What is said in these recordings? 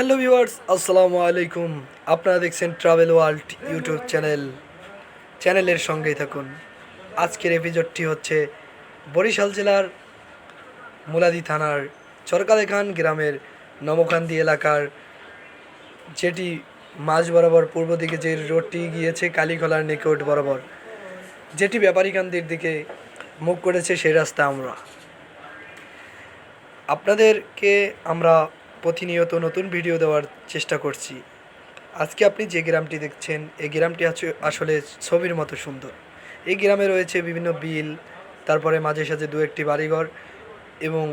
Hello viewers, আসসালামু আলাইকুম। আপনারা দেখছেন ট্রাভেল ওয়ার্ল্ড ইউটিউব চ্যানেল চ্যানেলের সঙ্গেই থাকুন। আজকের এপিসোডটি হচ্ছে বরিশাল জেলার মুলাদি থানার চরকালেখান গ্রামের নমকান্দি এলাকার, যেটি মাঝ বরাবর পূর্ব দিকে যে রোডটি গিয়েছে কালীখোলার নিকট বরাবর। যেটি ব্যাপারীকান্দির দিকে মুখ করেছে সেই রাস্তা আমরা। আপনাদেরকে আমরা প্রতিনিয়ত নতুন ভিডিও দেওয়ার চেষ্টা করছি। আজকে আপনি যে গ্রামটি দেখছেন, এই গ্রামটি আসলে ছবির মতো সুন্দর। এই গ্রামে রয়েছে বিভিন্ন বিল, তারপরে মাঝে সাঝে দু একটি বাড়িঘর এবং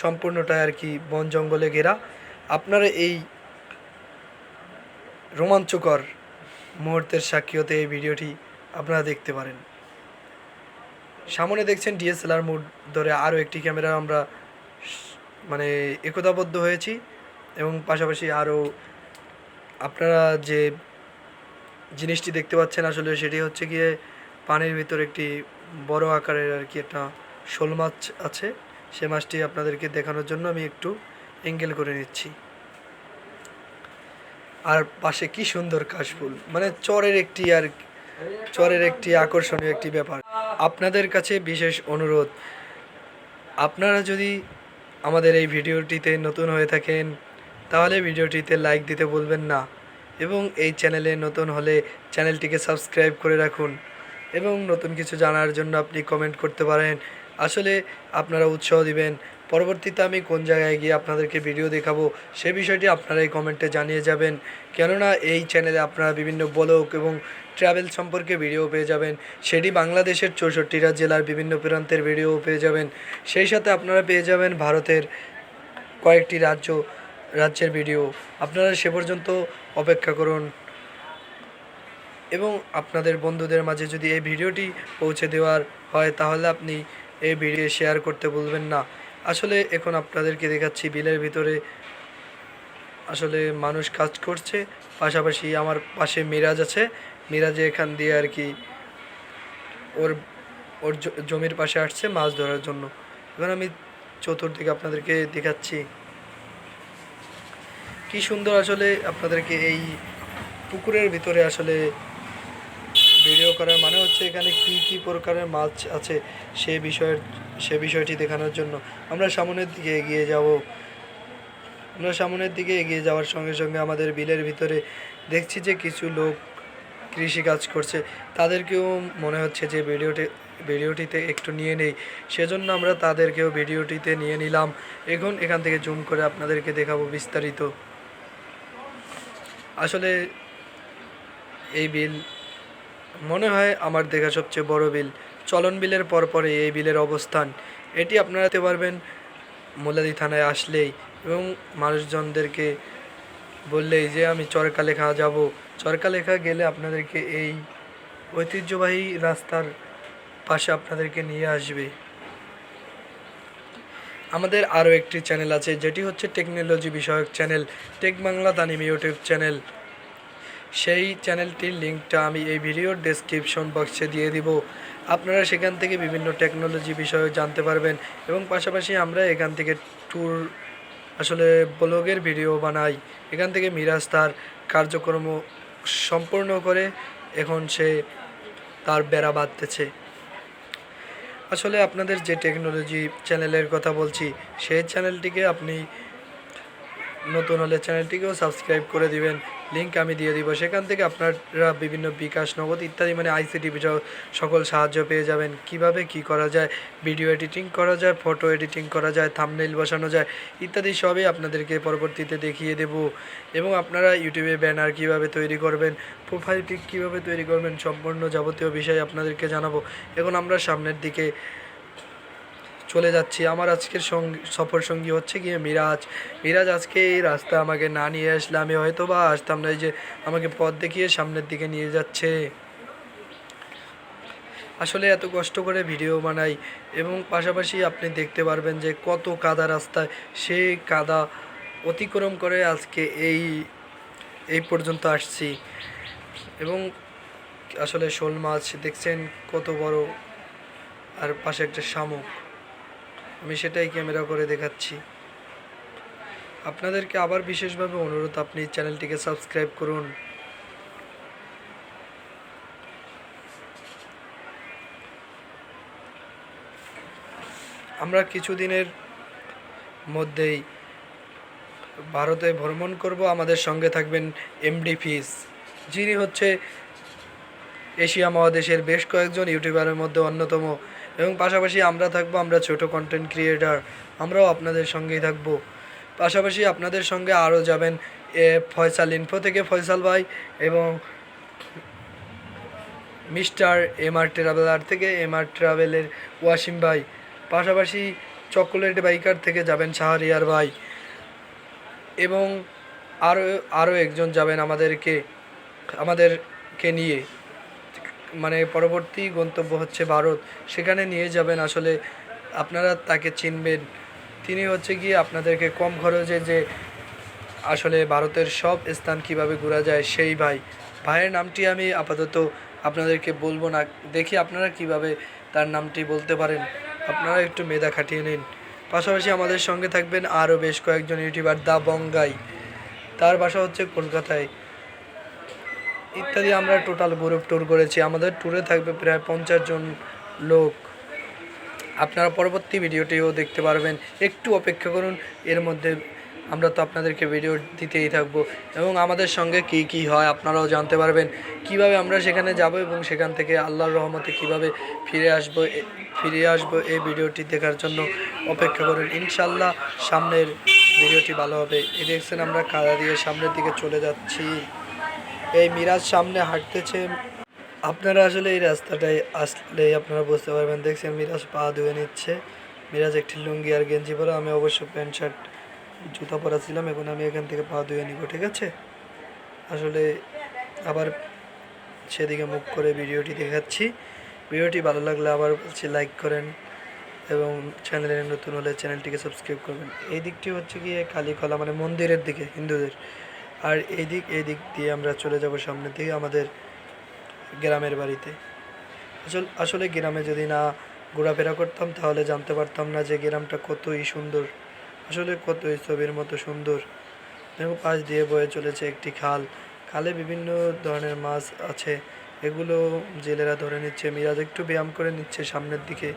সম্পূর্ণটাই আর কি বন জঙ্গলে ঘেরা। আপনারা এই রোমাঞ্চকর মুহূর্তের সাক্ষী হতে এই ভিডিওটি আপনারা দেখতে পারেন। সামনে দেখছেন ডিএসএলআর মোড ধরে আরও একটি ক্যামেরা আমরা মানে একতাবদ্ধ হয়েছি এবং পাশাপাশি আরও আপনারা যে জিনিসটি দেখতে পাচ্ছেন আসলে সেটি হচ্ছে গিয়ে পানির ভিতর একটি বড় আকারের আর কি একটা শোল মাছ আছে। সে মাছটি আপনাদেরকে দেখানোর জন্য আমি একটু এঙ্গেল করে নিচ্ছি। আর পাশে কি সুন্দর কাশফুল মানে চরের একটি আর চরের একটি আকর্ষণীয় একটি ব্যাপার। আপনাদের কাছে বিশেষ অনুরোধ, আপনারা যদি আমাদের এই ভিডিওটিতে নতুন হয়ে থাকেন, তাহলে ভিডিওটিতে লাইক দিতে বলবেন না এবং এই চ্যানেলে নতুন হলে চ্যানেলটিকে সাবস্ক্রাইব করে রাখুন এবং নতুন কিছু জানার জন্য আপনি কমেন্ট করতে পারেন। আসলে আপনারা উৎসাহ দিবেন। পরবর্তীতে আমি কোন জায়গায় গিয়ে আপনাদেরকে ভিডিও দেখাবো, সে বিষয়টি আপনারা এই কমেন্টে জানিয়ে যাবেন। কেননা এই চ্যানেলে আপনারা বিভিন্ন ব্লগ এবং ট্রাভেল সম্পর্কে ভিডিও পেয়ে যাবেন। সেটি বাংলাদেশের চৌষট্টিটা জেলার বিভিন্ন প্রান্তের ভিডিও পেয়ে যাবেন। সেই সাথে আপনারা পেয়ে যাবেন ভারতের কয়েকটি রাজ্য, রাজ্যের ভিডিও আপনারা সে পর্যন্ত অপেক্ষা করুন। এবং আপনাদের বন্ধুদের মাঝে যদি এই ভিডিওটি পৌঁছে দেওয়ার হয়, তাহলে আপনি এই ভিডিও শেয়ার করতে বলবেন না। আসলে এখন আপনাদেরকে দেখাচ্ছি বিলের ভিতরে আসলে মানুষ কাজ করছে। পাশাপাশি আমার পাশে মিরাজ আছে। মিরাজে এখান দিয়ে আর কি ওর ওর জমির পাশে আসছে মাছ ধরার জন্য। এবার আমি চতুর্দিকে আপনাদেরকে দেখাচ্ছি। কি সুন্দর আসলে আপনাদেরকে এই পুকুরের ভিতরে আসলে ভিডিও করার মানে হচ্ছে এখানে কি কি প্রকারের মাছ আছে সে বিষয়ের, সে বিষয়টি দেখানোর জন্য। আমরা সামনের দিকে এগিয়ে যাব। আমরা সামনের দিকে এগিয়ে যাওয়ার সঙ্গে সঙ্গে আমাদের বিলের ভিতরে দেখছি যে কিছু লোক কৃষি কাজ করছে, তাদেরকেও মনে হচ্ছে যে ভিডিওটি, ভিডিওটিতে একটু নিয়ে নেই। সেজন্য আমরা তাদেরকেও ভিডিওটিতে নিয়ে নিলাম। এখন এখান থেকে জুম করে আপনাদেরকে দেখাবো বিস্তারিত। আসলে এই বিল, মনে হয় আমার দেখা সবচেয়ে বড় বিল। চলন বিলের পরপরে এই বিলের অবস্থান। এটি আপনারা দেখতে পারবেন মোলাদি থানায় আসলেই এবং মানুষজনদেরকে বললেই যে আমি চরকালে চরকালেখা যাব। চরকালেখা গেলে আপনাদেরকে এই ঐতিহ্যবাহী রাস্তার পাশে আপনাদেরকে নিয়ে আসবে। আমাদের আরও একটি চ্যানেল আছে, যেটি হচ্ছে টেকনোলজি বিষয়ক channel, tech Bangla Tanim YouTube channel. সেই চ্যানেলটির লিঙ্কটা আমি এই ভিডিওর ডেসক্রিপশন বক্সে দিয়ে দিব। আপনারা সেখান থেকে বিভিন্ন টেকনোলজি বিষয়ে জানতে পারবেন এবং পাশাপাশি আমরা এখান থেকে ট্যুর, আসলে ব্লগের ভিডিও বানাই। এখান থেকে মিরাজ তার কার্যক্রম সম্পূর্ণ করে এখন সে তার বেড়া বাঁধতেছে। আসলে আপনাদের যে টেকনোলজি চ্যানেলের কথা বলছি, সেই চ্যানেলটিকে আপনি নতুন হলে চ্যানেলটিকেও সাবস্ক্রাইব করে দিবেন। লিঙ্ক আমি দিয়ে দিব। সেখান থেকে আপনারা বিভিন্ন বিকাশ, নগদ ইত্যাদি মানে আইসিটি বিষয় সকল সাহায্য পেয়ে যাবেন। কীভাবে কি করা যায়, ভিডিও এডিটিং করা যায়, ফটো এডিটিং করা যায় থামনেল বসানো যায়, ইত্যাদি সবই আপনাদেরকে পরবর্তীতে দেখিয়ে দেব। এবং আপনারা ইউটিউবে ব্যানার কীভাবে তৈরি করবেন, প্রোফাইল পিক কীভাবে তৈরি করবেন, সম্পূর্ণ যাবতীয় বিষয় আপনাদেরকে জানাব। এখন আমরা সামনের দিকে চলে যাচ্ছি। আমার আজকের সঙ্গী, সফর সঙ্গী হচ্ছে গিয়ে মিরাজ। মিরাজ, আজকে এই রাস্তা আমাকে না নিয়ে আসলে আমি হয়তো বা আসতাম না, এই যে আমাকে পথ দেখিয়ে সামনের দিকে নিয়ে যাচ্ছে। আসলে এত কষ্ট করে ভিডিও বানাই এবং পাশাপাশি আপনি দেখতে পারবেন যে কত কাদা রাস্তায় সেই কাদা অতিক্রম করে আজকে এই এই পর্যন্ত আসছি। এবং আসলে শোল মাছ দেখছেন কত বড়, আর পাশে একটা শামুক। আমি সেটাই ক্যামেরা করে দেখাচ্ছি। আপনাদেরকে আবার বিশেষভাবে অনুরোধ, আপনি চ্যানেলটিকে সাবস্ক্রাইব করুন। আমরা কিছুদিনের মধ্যেই ভারতে ভ্রমণ করব। আমাদের সঙ্গে থাকবেন এমডি ফিস যিনি হচ্ছে এশিয়া মহাদেশের বেশ কয়েকজন ইউটিউবারের মধ্যে অন্যতম। এবং পাশাপাশি আমরা থাকব, আমরা ছোট কন্টেন্ট ক্রিয়েটার আমরাও আপনাদের সঙ্গেই থাকব। পাশাপাশি আপনাদের সঙ্গে আরও যাবেন এ ফয়সাল ইনফো থেকে ফয়সাল ভাই এবং মিস্টার এম আর ট্রাভেলার থেকে এম আর ট্রাভেলের ওয়াসিম ভাই। পাশাপাশি চকোলেট বাইকার থেকে যাবেন শাহরিয়ার ভাই। এবং আরও আরও একজন যাবেন আমাদেরকে আমাদেরকে নিয়ে। মানে পরবর্তী গন্তব্য হচ্ছে ভারত। সেখানে নিয়ে যাবেন আসলে আপনারা তাকে চিনবেন। তিনি হচ্ছে গিয়ে আপনাদেরকে কম খরচে যে আসলে ভারতের সব স্থান কীভাবে ঘোরা যায় সেই ভাই। ভাইয়ের নামটি আমি আপাতত আপনাদেরকে বলব না। দেখি আপনারা কীভাবে তার নামটি বলতে পারেন। আপনারা একটু মেধা খাটিয়ে নিন। পাশাপাশি আমাদের সঙ্গে থাকবেন আরও বেশ কয়েকজন ইউটিউবার দা বঙ্গাই। তার বাসা হচ্ছে কলকাতায়। ইত্যাদি আমরা টোটাল গ্রুপ ট্যুর করেছি। আমাদের ট্যুরে থাকবে প্রায় পঞ্চাশ জন লোক। আপনারা পরবর্তী ভিডিওটিও দেখতে পারবেন। একটু অপেক্ষা করুন, এর মধ্যে আমরা তো আপনাদেরকে ভিডিও দিতেই থাকব। এবং আমাদের সঙ্গে কি কি হয় আপনারাও জানতে পারবেন। কীভাবে আমরা সেখানে যাব এবং সেখান থেকে আল্লাহর রহমতে কীভাবে ফিরে আসব ফিরে আসব এই ভিডিওটি দেখার জন্য অপেক্ষা করুন। ইনশাল্লাহ সামনের ভিডিওটি ভালো হবে। এই দেখছেন আমরা কাদা দিয়ে সামনের দিকে চলে যাচ্ছি। এই মিরাজ সামনে হাঁটতেছে। আপনারা আসলে এই রাস্তাটায় আসলে আপনারা বুঝতে পারবেন। দেখছেন মিরাজ পা ধুয়ে নিচ্ছে। মিরাজ একটি লুঙ্গি আর গেঞ্জি পরা। আমি অবশ্য প্যান্ট শার্ট, জুতা পরা ছিলাম, এখন আমি এখান থেকে পা ধুয়ে নিব, ঠিক আছে? আসলে আবার সেদিকে মুখ করে ভিডিওটি দেখাচ্ছি। ভিডিওটি ভালো লাগলে আবার বলছি, লাইক করেন এবং চ্যানেলে নতুন হলে চ্যানেলটিকে সাবস্ক্রাইব করবেন। এই দিকটি হচ্ছে গিয়ে কালীকলা মানে মন্দিরের দিকে, হিন্দুদের। আর এই দিক এই দিয়ে আমরা চলে যাব সামনের দিকে আমাদের গ্রামের বাড়িতে। আসল, আসলে গ্রামে যদি না ঘোরাফেরা করতাম, তাহলে জানতে পারতাম না যে গ্রামটা কতই সুন্দর। আসলে কতই ছবির মতো সুন্দর। এবং পাশ দিয়ে বয়ে চলেছে একটি খাল। খালে বিভিন্ন ধরনের মাছ আছে। এগুলো জেলেরা ধরে নিচ্ছে। মিরাজ একটু ব্যায়াম করে নিচ্ছে সামনের দিকে।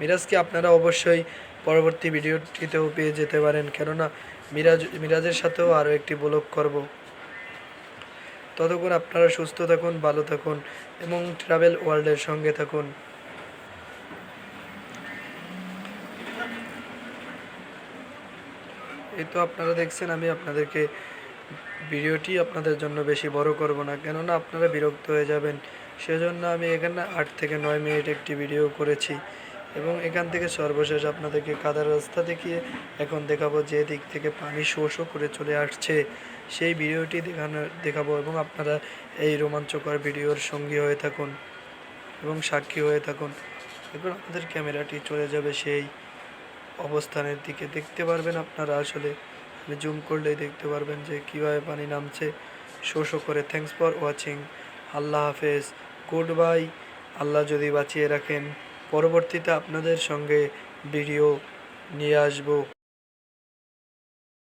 মিরাজকে আপনারা অবশ্যই পরবর্তী ভিডিওটিতেও পেয়ে যেতে পারেন। কেননা মিরাজ, মিরাজের সাথেও আরও একটি ব্লগ করব। ততক্ষণ আপনারা সুস্থ থাকুন, ভালো থাকুন এবং ট্রাভেল ওয়ার্ল্ডের সঙ্গে থাকুন। এই তো আপনারা দেখছেন, আমি আপনাদেরকে ভিডিওটি আপনাদের জন্য বেশি বড় করব না। কেননা আপনারা বিরক্ত হয়ে যাবেন। সেজন্য আমি এখানে আট থেকে নয় মিনিট একটি ভিডিও করেছি। এবং এখান থেকে সর্বশেষ আপনাদেরকে কাদার রাস্তা দেখিয়ে এখন দেখাবো যে দিক থেকে পানি শো শো করে চলে আসছে। সেই ভিডিওটি দেখানো, দেখাবো এবং আপনারা এই রোমাঞ্চকর ভিডিওর সঙ্গী হয়ে থাকুন এবং সাক্ষী হয়ে থাকুন। এখন আমাদের ক্যামেরাটি চলে যাবে সেই অবস্থানের দিকে। দেখতে পারবেন আপনারা আসলে, আমি জুম করলেই দেখতে পারবেন যে কীভাবে পানি নামছে। শো শো করে থ্যাংকস ফর ওয়াচিং আল্লাহ হাফেজ। গুড বাই আল্লাহ যদি বাঁচিয়ে রাখেন। পরবর্তীতে আপনাদের সঙ্গে ভিডিও নিয়ে আসব।